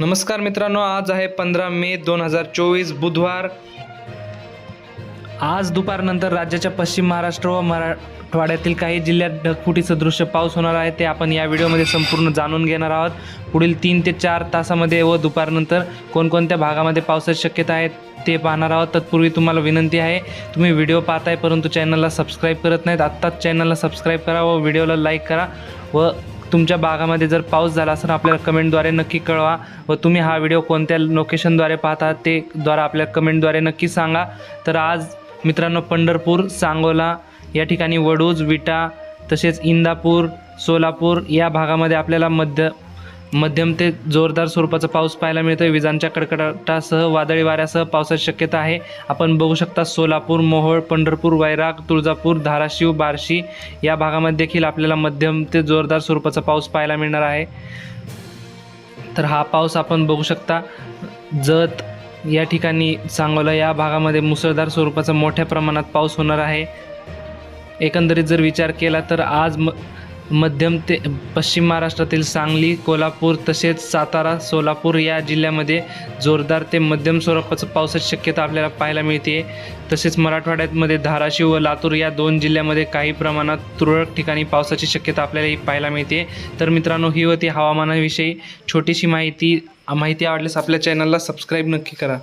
नमस्कार मित्रांनो आज आहे पंधरा मे दोन हजार चोवीस बुधवार. आज दुपारनंतर राज्याच्या पश्चिम महाराष्ट्र व मराठवाड्यातील काही जिल्ह्यात ढगफुटीचं दृश्य पाऊस होणार आहे ते आपण या व्हिडिओमध्ये संपूर्ण जाणून घेणार आहोत. पुढील तीन ते चार तासामध्ये व दुपारनंतर कोणकोणत्या भागामध्ये पावसाची शक्यता आहे ते पाहणार आहोत. तत्पूर्वी तुम्हाला विनंती आहे तुम्ही व्हिडिओ पाहताय परंतु चॅनलला सबस्क्राईब करत नाहीत आत्ताच चॅनलला सबस्क्राईब करा व व्हिडिओला लाईक करा व तुमच्या भागामध्ये जर पाऊस झाला असेल आपल्याला कमेंटद्वारे नक्की कळवा व तुम्ही हा व्हिडिओ कोणत्या लोकेशनद्वारे पाहता ते द्वारा आपल्या कमेंटद्वारे नक्की सांगा. तर आज मित्रांनो पंढरपूर सांगोला या ठिकाणी वडूज विटा तसेच इंदापूर सोलापूर या भागामध्ये आपल्याला मध्य मध्यम ते जोरदार स्वरूपाचा पाऊस पाहायला मिळतो विजांच्या कडकडाटासह वादळी वाऱ्यासह पावसाची शक्यता आहे. आपण बघू शकता सोलापूर मोहोळ पंढरपूर वैराग तुळजापूर धाराशिव बार्शी या भागामध्ये देखील आपल्याला मध्यम ते जोरदार स्वरूपाचा पाऊस पाहायला मिळणार आहे. तर हा पाऊस आपण बघू शकता. जत या ठिकाणी सांगोला या भागामध्ये मुसळधार स्वरूपाचा मोठ्या प्रमाणात पाऊस होणार आहे. एकंदरीत जर विचार केला तर आज म मध्यम ते पश्चिम महाराष्ट्रातील सांगली कोल्हापूर तसेच सातारा सोलापूर या जिल्ह्यामध्ये जोरदार ते मध्यम स्वरूपाचं पावसाची शक्यता आपल्याला पाहायला मिळते. तसेच मराठवाड्यामध्ये धाराशिव व लातूर या दोन जिल्ह्यामध्ये काही प्रमाणात तुरळक ठिकाणी पावसाची शक्यता आपल्यालाही पाहायला मिळते. तर मित्रांनो ही होती हवामानाविषयी छोटीशी माहिती. माहिती आवडल्यास आपल्या चॅनलला सबस्क्राईब नक्की करा.